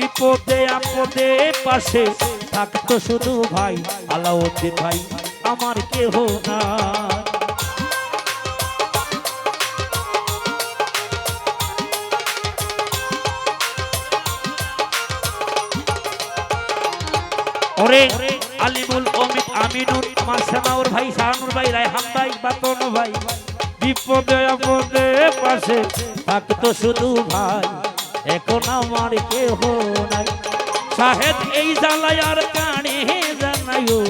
আপদে পাশে থাকতো শুধু ভাই, আলাউদ্দিন ভাই, আমার কেহ না ওরে আলিমুল অমিত আমিনুর আমার সেনাউর ভাই, শাহানুর ভাই, রায়হান ভাই, বাতন ভাই, বিপদে আপদে পাশে থাকতো শুধু ভাই। এখন আমার কেহ নাই। সাহেব, এই জ্বালায় আর কানে জানাইও।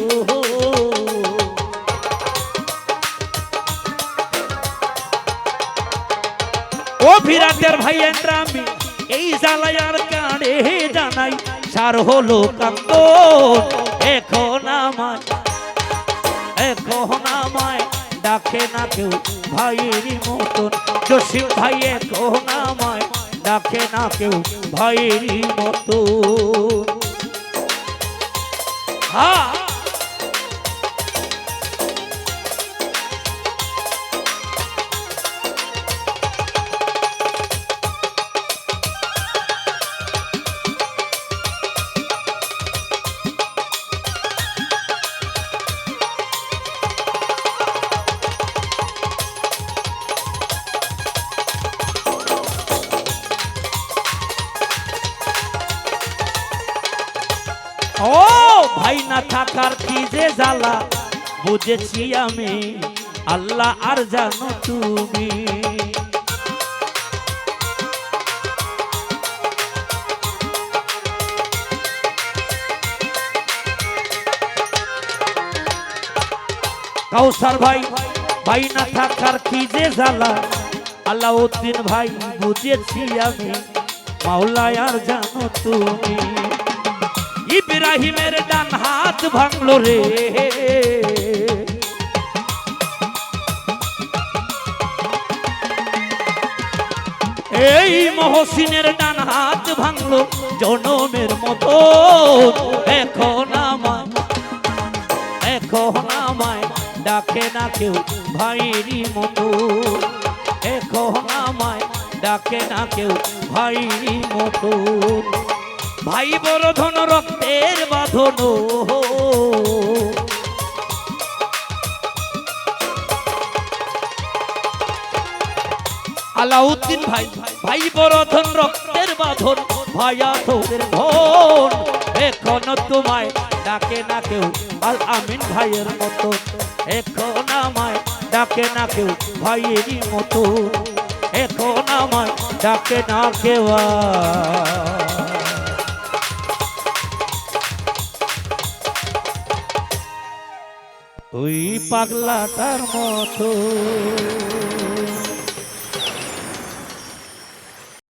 ও ভিরাটের ভাই আমি এই জ্বালায়ার কানে জানাই। সার হলো কান্দ এখন আমায় এখন আমায় ডাকে না কেউ ভাইয়েরই মতন। জসিম ভাই, এখন আমায় ডাকে না কেউ ভাইয়েরই মতো। হ্যাঁ ও, ভাই না থাকার কি যে জ্বালা? বুঝেছি আমি, আল্লাহ আর জানো তুমি। কাউসার ভাই ভাই না থাকার কি যে জ্বালা? আলাউদ্দিন ভাই, বুঝেছি আমি, মাওলায় আর জানো তুমি। ইব্রাহিমের ডান হাত ভাঙলো রে। এই মহসিনের ডান হাত ভাঙলো জনমের মতো। এখন আমায় এখন আমায় ডাকে না কেউ ভাইরি মতো। এখন আমায় ডাকে না কেউ ভাইরি মতো। ভাই বড় ধন রক্তের বাঁধন। আলাউদ্দিন ভাই ভাই বড় ধন রক্তের বাঁধন, ভাইয়া তোদের ধন এখন তোমায় ডাকে না কেউ, আল আমিন ভাইয়ের মতো। এখন আমায় ডাকে না কেউ, ভাইয়েরই মতো। এখন আমায় ডাকে না কেউ ওই পাগলাটার মতো।